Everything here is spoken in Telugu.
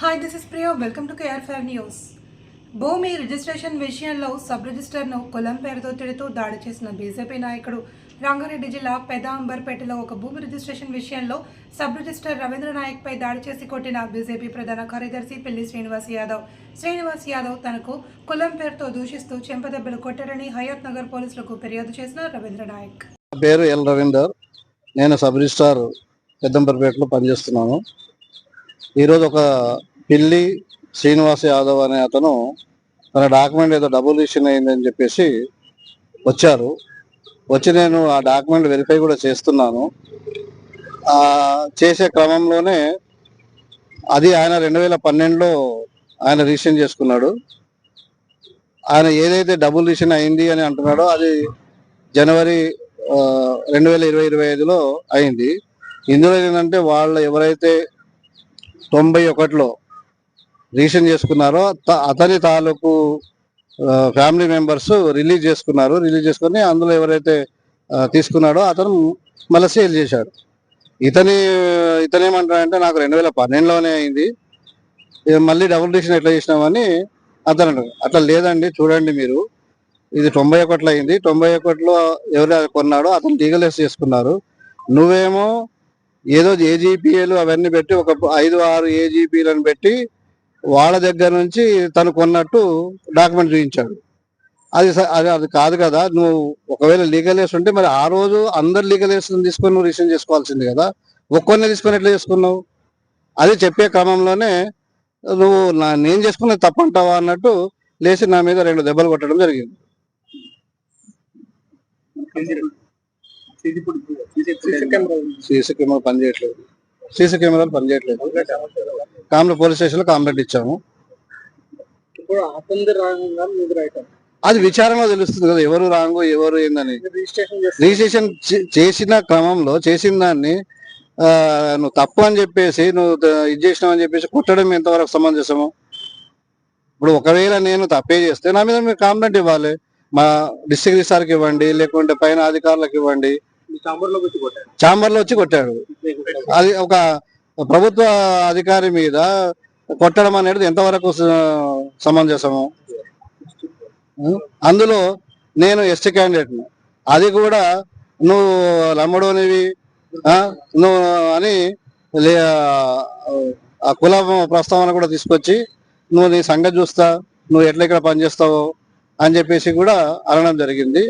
Hi this is Priyo welcome to KR five news భూమి రిజిస్ట్రేషన్ విషయంలో సబ్ రిజిస్టర్ను కులం పేరుతో తిడుతూ దాడి చేసిన బీజేపీ నాయకుడు రంగారెడ్డి జిల్లా పెద అంబర్పేటలో ఒక భూమి రిజిస్ట్రేషన్ విషయంలో సబ్ రిజిస్టర్ రవీంద్ర నాయక్పై దాడి చేసి కొట్టిన బీజేపీ ప్రధాన కార్యదర్శి పిల్లి శ్రీనివాస్ యాదవ్. శ్రీనివాస్ యాదవ్ తనకు కులం పేరుతో దూషిస్తూ చెంపదెబ్బలు కొట్టారని హయత్ నగర్ పోలీసులకు ఫిర్యాదు చేసిన రవీంద్ర నాయక్. పేరు ఎల్ రవీందర్. నేను సబ్ రిజిస్టార్ పెద్దంపర్పేటలో పనిచేస్తున్నాను. ఈరోజు ఒక పిల్లి శ్రీనివాస్ యాదవ్ అనే అతను తన డాక్యుమెంట్ ఏదో డబుల్ ఇష్యూ అయిందని చెప్పేసి వచ్చారు. వచ్చి నేను ఆ డాక్యుమెంట్ వెరిఫై కూడా చేస్తున్నాను. చేసే క్రమంలోనే అది ఆయన రెండు వేల పన్నెండులో ఆయన రిజిస్ట్రేషన్ చేసుకున్నాడు. ఆయన ఏదైతే డబుల్ రిజిస్ట్రేషన్ అయింది అని అంటున్నాడో అది జనవరి రెండు వేల ఇరవై ఇరవై ఐదులో అయింది. ఇందులో ఏంటంటే వాళ్ళు ఎవరైతే తొంభై ఒకటిలో రిజిస్ట్రేషన్ చేసుకున్నారో త- అతని తాలూకు ఫ్యామిలీ మెంబర్స్ రిలీజ్ చేసుకున్నారు. రిలీజ్ చేసుకుని అందులో ఎవరైతే తీసుకున్నాడో అతను మళ్ళీ సేల్ చేశాడు. ఇతని ఇతను ఏమంటాడంటే నాకు రెండు వేల పన్నెండులోనే అయింది. మళ్ళీ డబుల్ రిజిస్ట్రేషన్ ఎట్లా చేసినామని అతను అట్లా లేదండి చూడండి మీరు. ఇది తొంభై ఒకటిలో అయింది. తొంభై ఒకటిలో ఎవరు కొన్నాడో అతను లీగలైజ్ చేసుకున్నారు. నువ్వేమో ఏదో ఏజీపీఏలు అవన్నీ పెట్టి ఒక ఐదు ఆరు ఏజీపీలను పెట్టి వాళ్ళ దగ్గర నుంచి తను కొన్నట్టు డాక్యుమెంట్ చూపించాడు అది అది అది కాదు కదా నువ్వు ఒకవేళ లీగలైజ్ ఉంటే మరి ఆ రోజు అందరు లీగలైజ్ తీసుకొని నువ్వు రిసీవ్ చేసుకోవాల్సింది కదా. ఒక్కొన్నే తీసుకొని ఎట్లా చేసుకున్నావు? అది చెప్పే క్రమంలోనే నువ్వు నా నేను చేసుకున్నది తప్పంటావా అన్నట్టు లేచి నా మీద రెండు దెబ్బలు కొట్టడం జరిగింది. సీసీ కెమెరా పనిచేయట్లేదు. సీసీ కెమెరాలు పనిచేయట్లేదు. కామ్రెడ్ పోలీస్ స్టేషన్లో కాంప్లైంట్ ఇచ్చాము అది విచారణలో తెలుస్తుంది కదా ఎవరు రాంగు ఎవరు ఏందని. రిజిస్ట్రేషన్ చేసిన క్రమంలో చేసిన దాన్ని నువ్వు తప్పు అని చెప్పేసి నువ్వు ఇది చేసినావు అని చెప్పేసి కొట్టడం ఎంతవరకు సమంజసము? ఇప్పుడు ఒకవేళ నేను తప్పే చేస్తే నా మీద మీరు కాంప్లైంట్ ఇవ్వాలి. మా డిస్ట్రిక్ట్ రిజిస్టార్కి ఇవ్వండి లేకుంటే పైన అధికారులకు ఇవ్వండి. చాంబర్లో వచ్చి కొట్టాడు అది ఒక ప్రభుత్వ అధికారి మీద కొట్టడం అనేది ఎంతవరకు సమంజసము? ఉం? అందులో నేను ఎస్టీ క్యాండిడేట్ అది కూడా నువ్వు లమ్మడోనివి? నువ్వు అని ఆ కుల ప్రస్తావన కూడా తీసుకొచ్చి నువ్వు నీ సంగతి చూస్తా నువ్వు ఎట్లా ఇక్కడ పనిచేస్తావో అని చెప్పేసి కూడా అనడం జరిగింది.